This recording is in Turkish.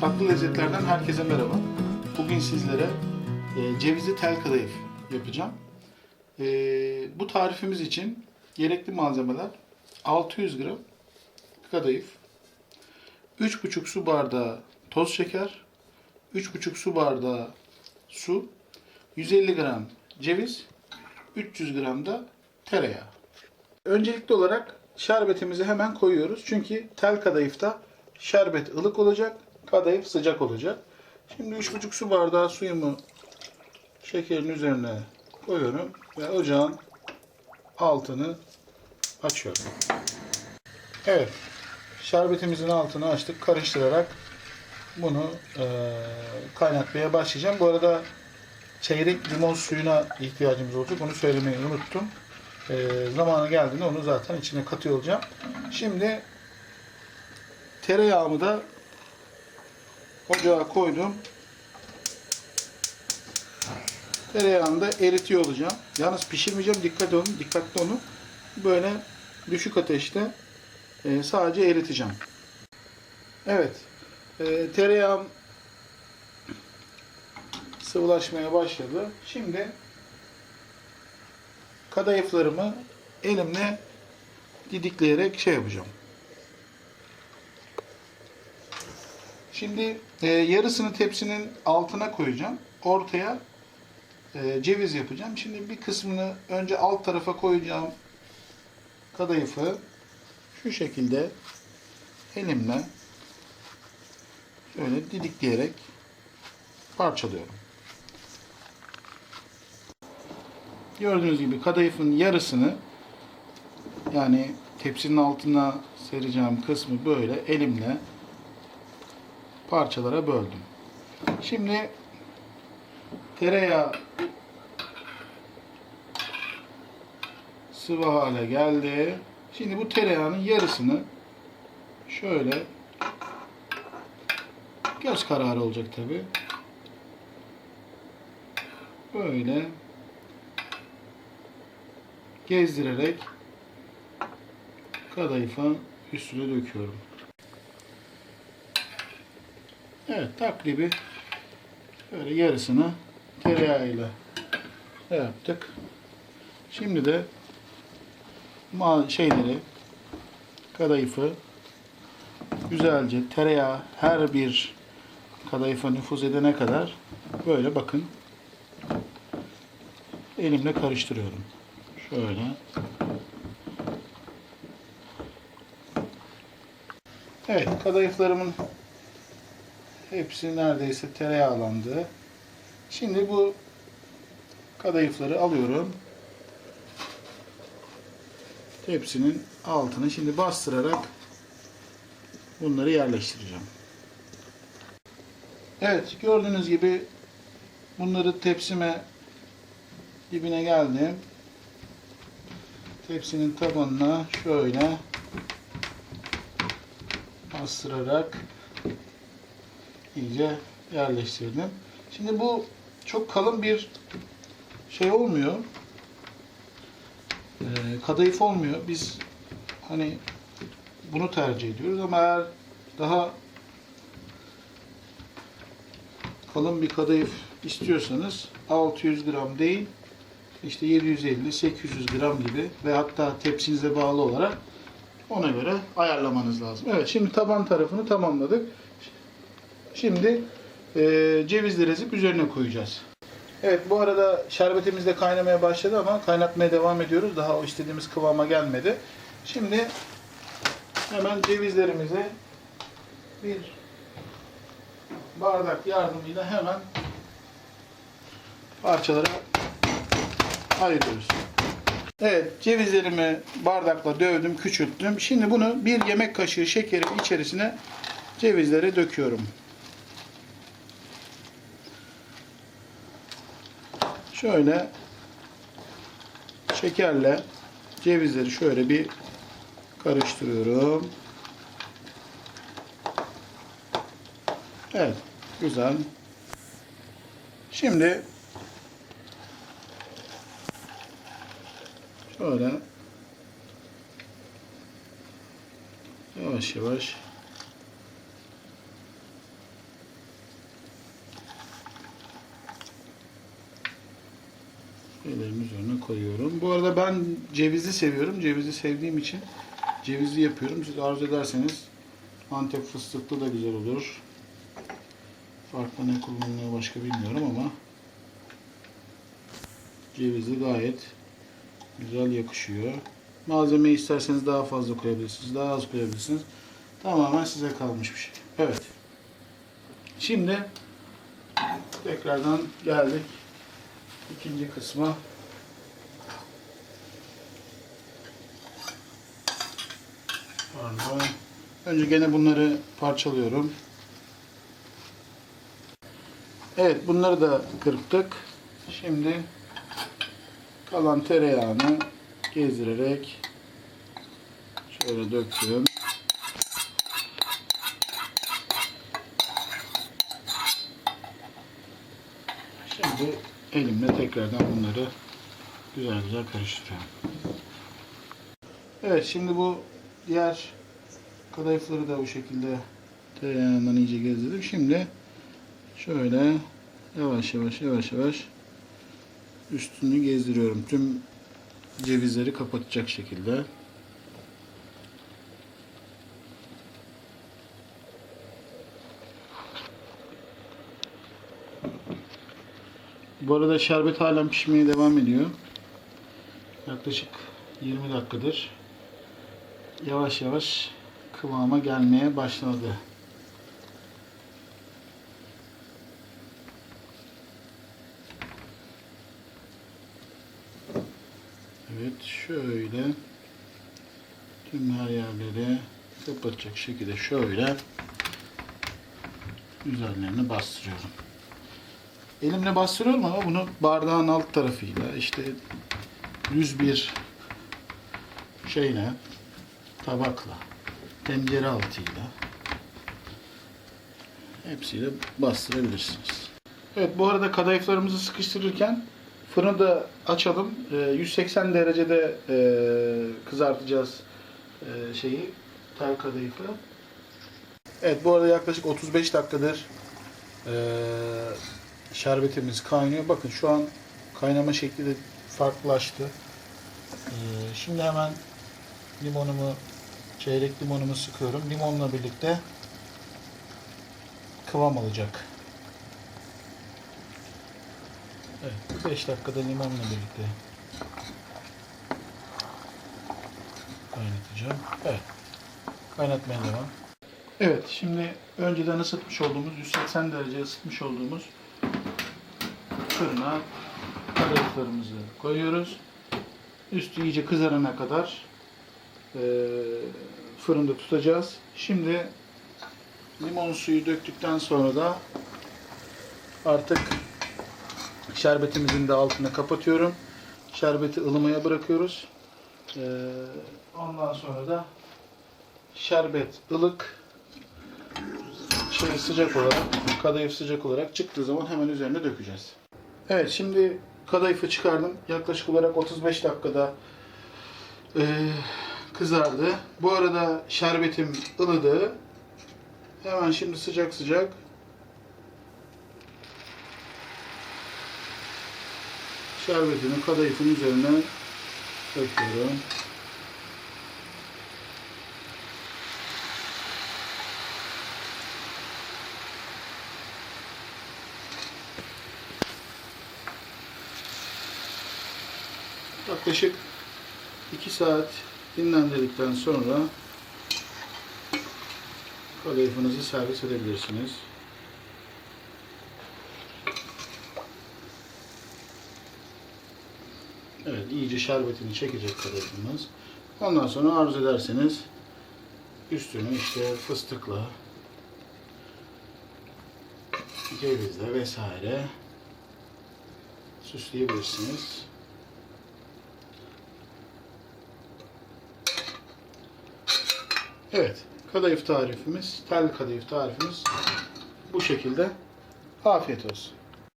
Tatlı lezzetlerden herkese merhaba. Bugün sizlere e, cevizli tel kadayıf yapacağım. E, bu tarifimiz için gerekli malzemeler 600 gram kadayıf, 3,5 su bardağı toz şeker, 3,5 su bardağı su, 150 gram ceviz, 300 gram da tereyağı. Öncelikli olarak şerbetimizi hemen koyuyoruz. Çünkü tel kadayıfta şerbet ılık olacak, kadayıf sıcak olacak. Şimdi 3,5 su bardağı suyumu şekerin üzerine koyuyorum ve ocağın altını açıyorum. Evet, şerbetimizin altını açtık. Karıştırarak bunu eee, kaynatmaya başlayacağım. Bu arada çeyrek limon suyuna ihtiyacımız olacak. Onu söylemeyi unuttum. Eee zamanı geldiğinde onu zaten içine katıyor olacağım. Şimdi tereyağımı da ocağa koydum. Tereyağını da eritiyor olacağım. Yalnız pişirmeyeceğim. Dikkat olun. Dikkatli olun. Böyle düşük ateşte e, sadece eriteceğim. Evet. E, tereyağım sıvılaşmaya başladı. Şimdi kadayıflarımı elimle didikleyerek şey yapacağım. Şimdi e, yarısını tepsinin altına koyacağım. Ortaya e, ceviz yapacağım. Şimdi bir kısmını önce alt tarafa koyacağım kadayıfı şu şekilde elimle şöyle didikleyerek parçalıyorum. Gördüğünüz gibi kadayıfın yarısını yani tepsinin altına sereceğim kısmı böyle elimle parçalara böldüm. Şimdi tereyağı sıvı hale geldi. Şimdi bu tereyağının yarısını şöyle göz kararı olacak tabi. Böyle gezdirerek kadayıfa üstüne döküyorum. Evet takribi böyle yarısını tereyağıyla yaptık. Şimdi de şeyleri kadayıfı güzelce tereyağı her bir kadayıfa nüfuz edene kadar böyle bakın elimle karıştırıyorum. Şöyle. Evet kadayıflarımın hepsi neredeyse tereyağlandı. Şimdi bu kadayıfları alıyorum tepsinin altını şimdi bastırarak bunları yerleştireceğim. Evet gördüğünüz gibi bunları tepsime dibine geldim. Tepsinin tabanına şöyle bastırarak iyice yerleştirdim. Şimdi bu çok kalın bir şey olmuyor e, kadayıf olmuyor. Biz hani bunu tercih ediyoruz ama eğer daha kalın bir kadayıf istiyorsanız 600 gram değil işte 750-800 gram gibi ve hatta tepsinize bağlı olarak ona göre ayarlamanız lazım. Evet şimdi taban tarafını tamamladık. Şimdi e, cevizleri ezip üzerine koyacağız. Evet bu arada şerbetimiz de kaynamaya başladı ama kaynatmaya devam ediyoruz. Daha o istediğimiz kıvama gelmedi. Şimdi hemen cevizlerimizi bir bardak yardımıyla hemen parçalara ayırıyoruz. Evet cevizlerimi bardakla dövdüm, küçülttüm. Şimdi bunu bir yemek kaşığı şekerin içerisine cevizleri döküyorum. Şöyle şekerle cevizleri şöyle bir karıştırıyorum. Evet, güzel. Şimdi şöyle yavaş yavaş şeylerin üzerine koyuyorum. Bu arada ben cevizi seviyorum. Cevizi sevdiğim için cevizli yapıyorum. Siz arzu ederseniz Antep fıstıklı da güzel olur. Farklı ne kullanılıyor başka bilmiyorum ama cevizli gayet güzel yakışıyor. Malzemeyi isterseniz daha fazla koyabilirsiniz, daha az koyabilirsiniz. Tamamen size kalmış bir şey. Evet. Şimdi tekrardan geldik ikinci kısma. Pardon. Önce gene bunları parçalıyorum. Evet bunları da kırptık. Şimdi kalan tereyağını gezdirerek şöyle döktüm. Şimdi elimle tekrardan bunları güzel güzel karıştırıyorum. Evet şimdi bu diğer kadayıfları da bu şekilde tereyağından iyice gezdirdim. Şimdi şöyle yavaş yavaş yavaş yavaş üstünü gezdiriyorum. Tüm cevizleri kapatacak şekilde. Bu arada şerbet halen pişmeye devam ediyor. Yaklaşık 20 dakikadır. Yavaş yavaş kıvama gelmeye başladı. Evet şöyle tüm her yerleri kapatacak şekilde şöyle üzerlerine bastırıyorum. Elimle bastırıyorum ama bunu bardağın alt tarafıyla işte düz bir şeyle tabakla tencere altıyla hepsiyle bastırabilirsiniz. Evet bu arada kadayıflarımızı sıkıştırırken fırını da açalım. Ee, 180 derecede e, kızartacağız e, şeyi tel kadayıfı. Evet bu arada yaklaşık 35 dakikadır e, şerbetimiz kaynıyor. Bakın şu an kaynama şekli de farklılaştı. Ee, şimdi hemen limonumu, çeyrek limonumu sıkıyorum. Limonla birlikte kıvam alacak. Evet, 5 dakikada limonla birlikte kaynatacağım. Evet, kaynatmaya devam. Evet, şimdi önceden ısıtmış olduğumuz, 180 derece ısıtmış olduğumuz fırına kadayıflarımızı koyuyoruz. Üstü iyice kızarana kadar e, fırında tutacağız. Şimdi limon suyu döktükten sonra da artık şerbetimizin de altını kapatıyorum. Şerbeti ılımaya bırakıyoruz. E, ondan sonra da şerbet ılık şey sıcak olarak, kadayıf sıcak olarak çıktığı zaman hemen üzerine dökeceğiz. Evet şimdi kadayıfı çıkardım. Yaklaşık olarak 35 dakikada e, kızardı. Bu arada şerbetim ılıdı. Hemen şimdi sıcak sıcak şerbetimi kadayıfın üzerine döküyorum. Yaklaşık 2 saat dinlendirdikten sonra kadayıfınızı servis edebilirsiniz. Evet, iyice şerbetini çekecek kadayıfımız. Ondan sonra arzu ederseniz üstünü işte fıstıkla, cevizle vesaire süsleyebilirsiniz. Evet, kadayıf tarifimiz, tel kadayıf tarifimiz bu şekilde. Afiyet olsun.